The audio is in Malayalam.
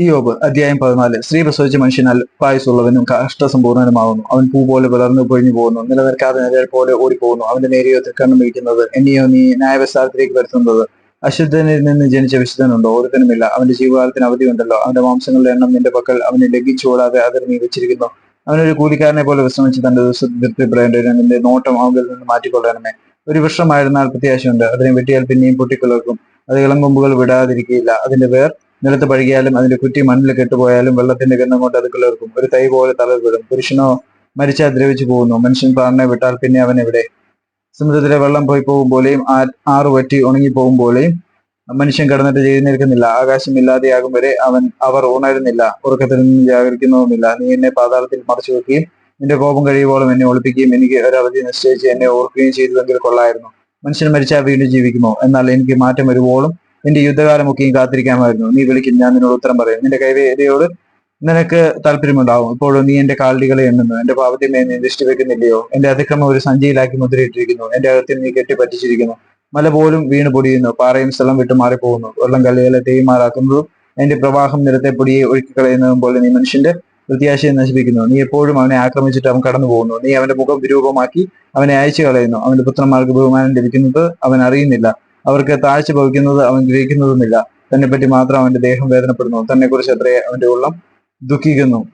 ഈ യോബ് അധ്യായം പതിനാല് സ്ത്രീ പ്രസവിച്ച മനുഷ്യനാൽ പായസുള്ളവനും കഷ്ടസമ്പൂർണനുമാവുന്നു അവൻ പൂ പോലെ വിളർന്നു പൊഴിഞ്ഞു പോകുന്നു. നിലനിൽക്കാതെ നിഴൽ പോലെ ഓടിപ്പോകുന്നു. അവന്റെ നേരെയോ തൃക്കണ്ണം വീഴ്ത്തുന്നത് എന്നെയോ നീ ന്യായവസ്ഥാനത്തിലേക്ക് വരുത്തുന്നത്? അശുദ്ധനിൽ നിന്ന് ജനിച്ച വിശുദ്ധനുണ്ടോ? ഒരുത്തനുമില്ല. അവന്റെ ജീവകാലത്തിന് അവധിയുണ്ടല്ലോ. അവന്റെ മാംസങ്ങളുടെ എണ്ണം നിന്റെ പക്കൽ അവനെ ലംഘിച്ചുകൂടാതെ അതിൽ നീ വെച്ചിരിക്കുന്നു. അവനൊരു കൂലിക്കാരനെ പോലെ വിശ്രമിച്ച് തന്റെ ദിവസത്തിൽ തൃപ്തിപ്പെടേണ്ടതിന് നിന്റെ നോട്ടം അവങ്കിൽ നിന്ന് മാറ്റിക്കൊള്ളണമേ. ഒരു വൃക്ഷമായിരുന്നാൽ പ്രത്യാശയുണ്ട്. അതിനെ വെട്ടിയാൽ പിന്നെയും പൊട്ടിക്കിളർക്കും അത് ഇളം കൊമ്പുകൾ വിടാതിരിക്കുകയില്ല. അതിന്റെ വേർ നിലത്ത് പഴുകിയാലും അതിന്റെ കുറ്റി മണ്ണിൽ കെട്ടുപോയാലും വെള്ളത്തിന്റെ ഗന്ധം കൊണ്ട് അത് കിളർക്കും. ഒരു തൈ പോലെ തളർവിടും. പുരുഷനോ മരിച്ചാൽ ദ്രവിച്ചു പോകുന്നു. മനുഷ്യൻ പ്രാണനെ വിട്ടാൽ പിന്നെ അവൻ എവിടെ? സമുദ്രത്തിലെ വെള്ളം പോയി പോകും പോലെയും ആറ് വറ്റി ഉണങ്ങി പോകും പോലെയും മനുഷ്യൻ കിടന്നിട്ട് ചെയ്തിരിക്കുന്നില്ല ആകാശം ഇല്ലാതെയാകും വരെ അവൻ അവർ ഉണരുന്നില്ല. ഉറക്കത്തിൽ നിന്ന് ജാഗരിക്കുന്നതുമില്ല നീ എന്നെ പാതാളത്തിൽ മറച്ചു വെക്കുകയും നിന്റെ കോപം കഴിയുമ്പോഴും എന്നെ ഒളിപ്പിക്കുകയും എനിക്ക് ഒരവധി നിശ്ചയിച്ച് എന്നെ ഓർക്കുകയും ചെയ്തുവെങ്കിൽ കൊള്ളായിരുന്നു. മനുഷ്യൻ മരിച്ചാൽ വീണ്ടും ജീവിക്കുമോ? എന്നാൽ എനിക്ക് മാറ്റം വരുവോളം നിന്റെ യുദ്ധകാലമൊക്കെയും കാത്തിരിക്കാമായിരുന്നു. നീ വിളിക്കും ഞാൻ നിന്നോട് ഉത്തരം പറയും. നിന്റെ കൈവേദിയോട് നിനക്ക് താല്പര്യമുണ്ടാവും. ഇപ്പോഴും നീ എന്റെ കാളികളെ എണ്ണുന്നു. എന്റെ പാപത്തിനെ നീ ദൃഷ്ടി വെക്കുന്നില്ലയോ? എന്റെ അതിക്രമം ഒരു സഞ്ചിയിലാക്കി മുദ്രയിട്ടിരിക്കുന്നു. എന്റെ അകത്തിൽ നീ കെട്ടി പറ്റിച്ചിരിക്കുന്നു മല പോലും വീണ് പൊടിയുന്നു. പാറയും സ്ഥലം വിട്ടു മാറിപ്പോകുന്നു. വെള്ളം കല്ലുകളെ തേയ്മാറാക്കുന്നതും എന്റെ പ്രവാഹം നിരത്തെ പൊടിയെ ഒഴുക്കിക്കളയുന്നതും പോലെ നീ മനുഷ്യന്റെ പ്രത്യാശയെ നശിപ്പിക്കുന്നു. നീ എപ്പോഴും അവനെ ആക്രമിച്ചിട്ട് അവൻ കടന്നു പോകുന്നു നീ അവന്റെ മുഖം വിരൂപമാക്കി അവനെ അയച്ചു കളയുന്നു അവന്റെ പുത്രന്മാർക്ക് ബഹുമാനം ലഭിക്കുന്നത് അവൻ അറിയുന്നില്ല. അവർക്ക് താഴ്ച ഭവിക്കുന്നത് അവൻ ഗ്രഹിക്കുന്നതുമില്ല. തന്നെപ്പറ്റി മാത്രം അവന്റെ ദേഹം വേദനപ്പെടുന്നു. തന്നെ കുറിച്ച് അത്രേ അവന്റെ ഉള്ളം ദുഃഖിക്കുന്നു.